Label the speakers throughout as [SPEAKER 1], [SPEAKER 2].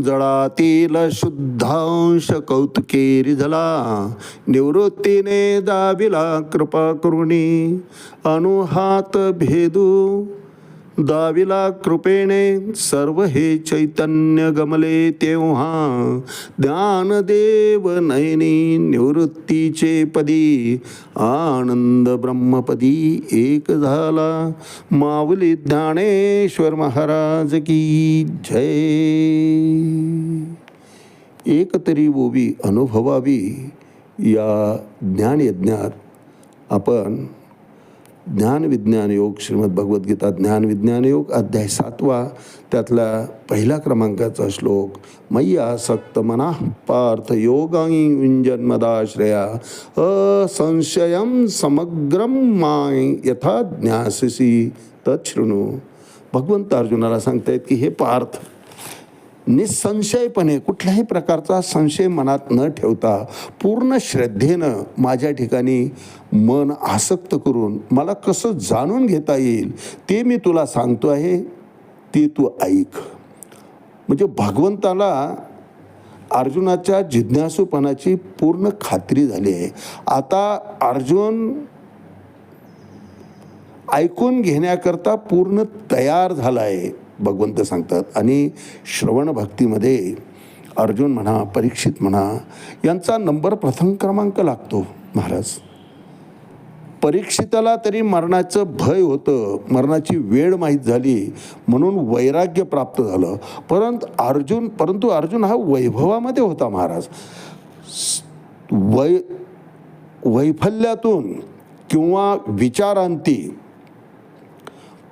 [SPEAKER 1] जळातील शुद्धांश कौतुके रिझला निवृत्तीने दाबिला कृपा करुणी. अनुहात भेदू. दाविला कृपेने सर्व हे चैतन्य गमले तेव्हा ज्ञानदेव नयनी निवृत्तीचे पदी आनंद ब्रह्मपदी एक झाला. माऊली ज्ञानेश्वर महाराज की जय. एकतरी ओवी अनुभवावी या ज्ञानयज्ञात आपण ज्ञान विज्ञान योग श्रीमद भगवद्गीता ज्ञान विज्ञान योग अध्याय सातवा त्यातला पहिला क्रमांकाचा श्लोक मैया सक्त मना पार्थ योगाई विंजन्मदाश्रया असंशयम समग्रम माय यथा ज्ञासिसी तत् शृणू भगवंत अर्जुनाला सांगतायत की हे पार्थ निसंशयपणे कुठल्याही प्रकारचा संशय मनात न ठेवता पूर्ण श्रद्धेनं माझ्या ठिकाणी मन आसक्त करून मला कसं जाणून घेता येईल ते मी तुला सांगतो आहे ते तू ऐक. म्हणजे भगवंताला अर्जुनाच्या जिज्ञासूपणाची पूर्ण खात्री झाली आहे. आता अर्जुन ऐकून घेण्याकरता पूर्ण तयार झाला आहे. भगवंत सांगतात. आणि श्रवण भक्तीमध्ये अर्जुन म्हणा परीक्षित म्हणा यांचा नंबर प्रथम क्रमांक लागतो महाराज. परीक्षिताला तरी मरणाचं भय होतं मरणाची वेळ माहीत झाली म्हणून वैराग्य प्राप्त झालं. परंतु अर्जुन परंतु अर्जुन हा वैभवामध्ये होता महाराज. वै वैफल्यातून किंवा विचारांती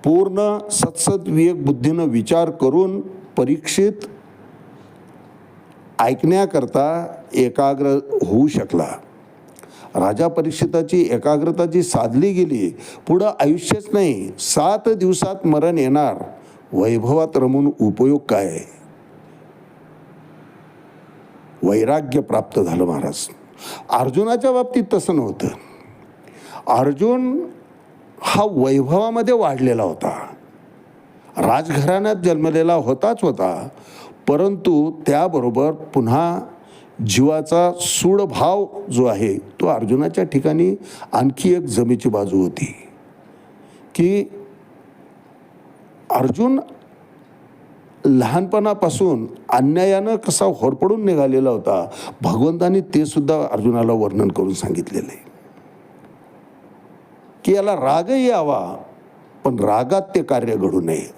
[SPEAKER 1] पूर्ण सत्सद्विवेक बुद्धीनं विचार करून परीक्षित ऐकण्याकरता एकाग्र होऊ शकला. राजा परीक्षिताची एकाग्रता जी साधली गेली पुढं आयुष्यच नाही. सात दिवसात मरण येणार. वैभवात रमून उपयोग काय? वैराग्य प्राप्त झालं महाराज. अर्जुनाच्या बाबतीत तसं नव्हतं. अर्जुन हा वैभवामध्ये वाढलेला होता. राजघराण्यात जन्मलेला होताच होता. परंतु त्याबरोबर पुन्हा जीवाचा सूडभाव जो आहे तो अर्जुनाच्या ठिकाणी आणखी एक जमेची बाजू होती. की अर्जुन लहानपणापासून अन्यायानं कसा होरपडून निघालेला होता भगवंतानी ते सुद्धा अर्जुनाला वर्णन करून सांगितलेलं आहे. की याला रागही यावा पण रागात ते कार्य घडू नये.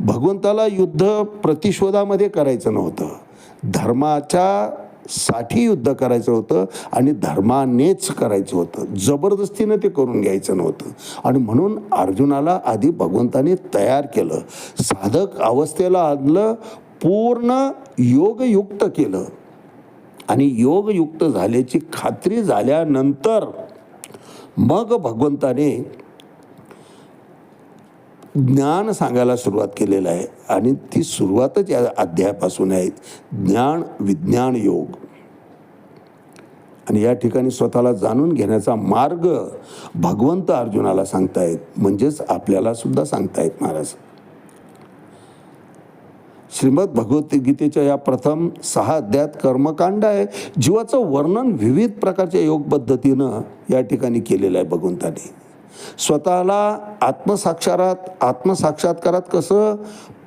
[SPEAKER 1] भगवंताला युद्ध प्रतिशोधामध्ये करायचं नव्हतं. धर्माच्या साठी युद्ध करायचं होतं आणि धर्मानेच करायचं होतं. जबरदस्तीनं ते करून घ्यायचं नव्हतं. आणि म्हणून अर्जुनाला आधी भगवंताने तयार केलं. साधक अवस्थेला आणलं पूर्ण योगयुक्त केलं. आणि योगयुक्त झाल्याची खात्री झाल्यानंतर मग भगवंताने ज्ञान सांगायला सुरुवात केलेलं आहे. आणि ती सुरुवातच या अध्यायापासून आहे. ज्ञान विज्ञान योग. आणि या ठिकाणी स्वतःला जाणून घेण्याचा मार्ग भगवंत अर्जुनाला सांगतायत. म्हणजेच आपल्याला सुद्धा सांगतायत महाराज. श्रीमद भगवद्गीतेच्या या प्रथम सहा अध्यायात कर्मकांड आहे. जीवाचं वर्णन विविध प्रकारच्या योग पद्धतीनं या ठिकाणी केलेलं आहे भगवंताने. स्वतःला आत्मसाक्षारात आत्मसाक्षात्कारात कसं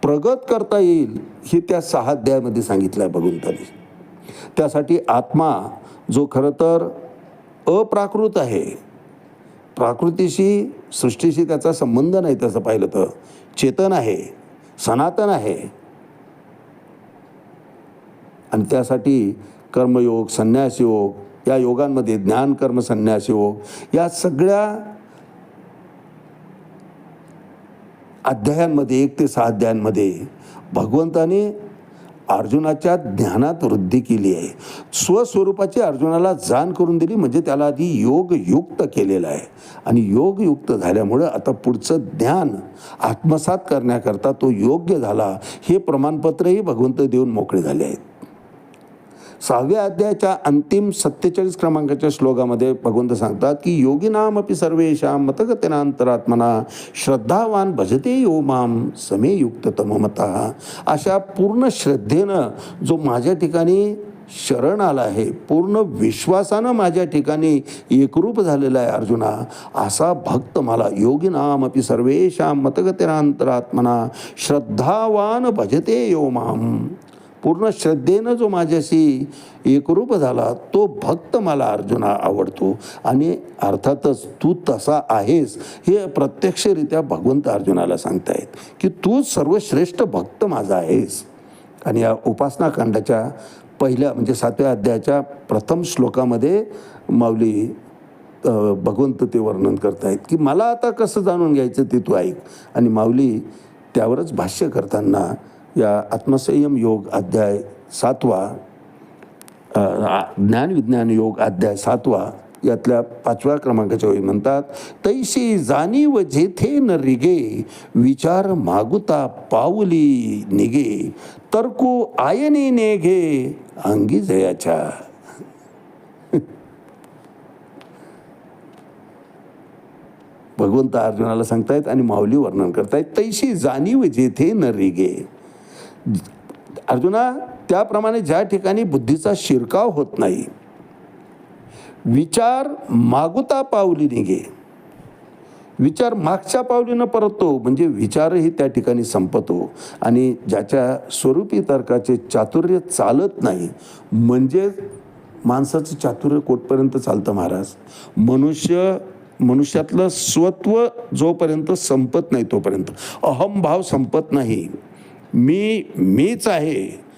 [SPEAKER 1] प्रगत करता येईल हे त्या सहा अध्यायामध्ये सांगितलं आहे भगवंताने. त्यासाठी आत्मा जो खरं तर अप्राकृत आहे. प्राकृतीशी सृष्टीशी त्याचा संबंध नाही तसं पाहिलं तर. चेतन आहे सनातन आहे. आणि त्यासाठी कर्मयोग संन्यास योग या योगांमध्ये ज्ञान कर्म संन्यास योग या सगळ्या अध्यायांमध्ये एक ते सहा अध्यायांमध्ये भगवंताने अर्जुनाच्या ज्ञानात वृद्धी केली आहे. स्वस्वरूपाची अर्जुनाला जाण करून दिली म्हणजे त्याला आधी योगयुक्त केलेलं आहे. आणि योगयुक्त झाल्यामुळं आता पुढचं ज्ञान आत्मसात करण्याकरता तो योग्य झाला. हे प्रमाणपत्रही भगवंत देऊन मोकळे झाले आहेत. सहाव्या अध्यायाच्या अंतिम सत्तेचाळीस क्रमांकाच्या श्लोकामध्ये भगवंत सांगतात की योगिनाम अपि सर्वेशाम मतगतेनांतरात्मना श्रद्धावान भजते यो माम समे युक्त तममता अशा पूर्ण श्रद्धेनं जो माझ्या ठिकाणी शरण आला आहे पूर्ण विश्वासानं माझ्या ठिकाणी एकरूप झालेला आहे अर्जुना असा भक्त मला योगिनाम अपि सर्वेशा मतगतिरांतरात्मना श्रद्धावान भजते यो माम पूर्ण श्रद्धेनं जो माझ्याशी एकरूप झाला तो भक्त मला अर्जुना आवडतो. आणि अर्थातच तू तसा आहेस हे प्रत्यक्षरित्या भगवंत अर्जुनाला सांगतायत की तू सर्वश्रेष्ठ भक्त माझा आहेस. आणि या उपासना कांडाच्या पहिल्या म्हणजे सातव्या अध्यायाच्या प्रथम श्लोकामध्ये माऊली भगवंत ते वर्णन करतायत की मला आता कसं जाणून घ्यायचं ते तू ऐक. आणि माऊली त्यावरच भाष्य करताना या आत्मसंयम योग अध्याय सातवा ज्ञान विज्ञान ज्ञानविज्ञान योग अध्याय सातवा यातल्या पाचव्या क्रमांकाच्या वेळी म्हणतात तैशी जाणीव जेथे न रिगे विचार मागुता पाऊली निगे तर्कू आयने नेघे अंगी जयाच्या भगवंत अर्जुनाला सांगतायत आणि माऊली वर्णन करतायत तैशी जाणीव जेथे न रिगे अर्जुना त्याप्रमाणे ज्या ठिकाणी बुद्धीचा शिरकाव होत नाही विचार मागुता पावली निघे. विचार मागच्या पावलीनं परततो म्हणजे विचारही त्या ठिकाणी संपतो. आणि ज्याच्या स्वरूपी तर्काचे चातुर्य चालत नाही म्हणजे माणसाचं चातुर्य कोटपर्यंत चालतं महाराज? मनुष्य मनुष्यातलं स्वत्व जोपर्यंत संपत नाही तोपर्यंत. अहमभाव संपत नाही. मी मीच आहे.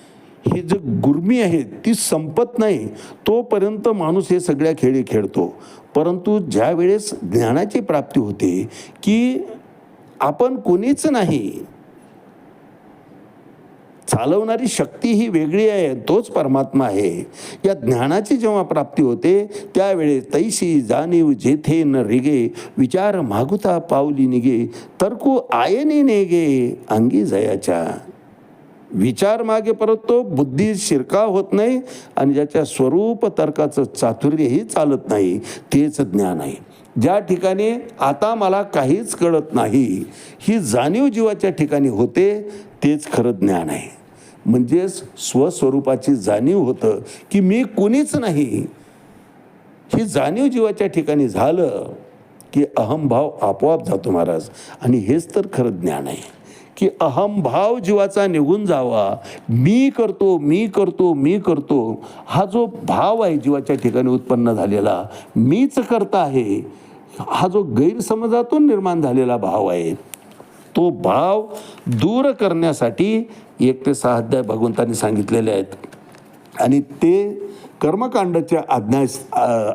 [SPEAKER 1] हे जी गुर्मी आहे ती संपत नाही. तोपर्यंत माणूस हे सगळ्या खेळी खेळतो. परंतु ज्या वेळेस ज्ञानाची प्राप्ती होते की आपण कोणीच नाही चालवणारी शक्ती ही वेगळी आहे तोच परमात्मा आहे. या ज्ञानाची जेव्हा प्राप्ती होते त्यावेळेस तैशी जाणीव जेथे न रिगे विचार मागुता पावली निगे तर्कू आयने नेगे अंगी जयाच्या. विचार मागे परततो बुद्धी शिरकाव होत नाही आणि ज्याच्या स्वरूप तर्काचं चातुर्यही चालत नाही तेच ज्ञान आहे. ज्या ठिकाणी आता मला काहीच कळत नाही ही जाणीव जीवाच्या ठिकाणी होते तेच खरं ज्ञान आहे. म्हणजेच स्वस्वरूपाची जाणीव होतं की मी कोणीच नाही. ही जाणीव जीवाच्या ठिकाणी झालं की अहमभाव आपोआप जातो महाराज. आणि हेच तर खरं ज्ञान आहे की अहमभाव जीवाचा निघून जावा. मी करतो मी करतो मी करतो. हा जो भाव आहे जीवाच्या ठिकाणी उत्पन्न झालेला मीच करता आहे. हा जो गैरसमजातून निर्माण झालेला भाव आहे. तो भाव दूर करण्यासाठी एक ते सहा अध्याय भगवंतांनी सांगितलेले आहेत. आणि ते कर्मकांडाच्या अध्याय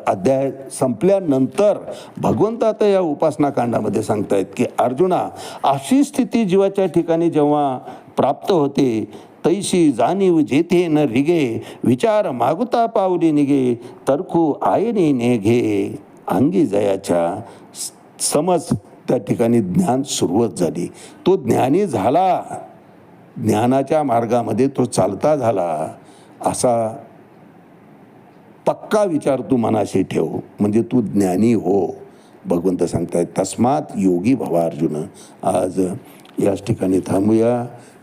[SPEAKER 1] अध्याय संपल्यानंतर भगवंत आता या उपासना कांडामध्ये सांगतायत की अर्जुना अशी स्थिती जीवाच्या ठिकाणी जेव्हा प्राप्त होते तैशी जाणीव जेथे न रिगे विचार मागुता पावली निघे तरखू आयने नेघे अंगी जयाच्या समज त्या ठिकाणी ज्ञान सुरुवात झाली. तो ज्ञानी झाला. ज्ञानाच्या मार्गामध्ये तो चालता झाला. असा पक्का विचार तू मनाशी ठेव. म्हणजे तू ज्ञानी हो. भगवंत सांगताय तस्मात योगी भवा अर्जुन. आज याच ठिकाणी थांबूया.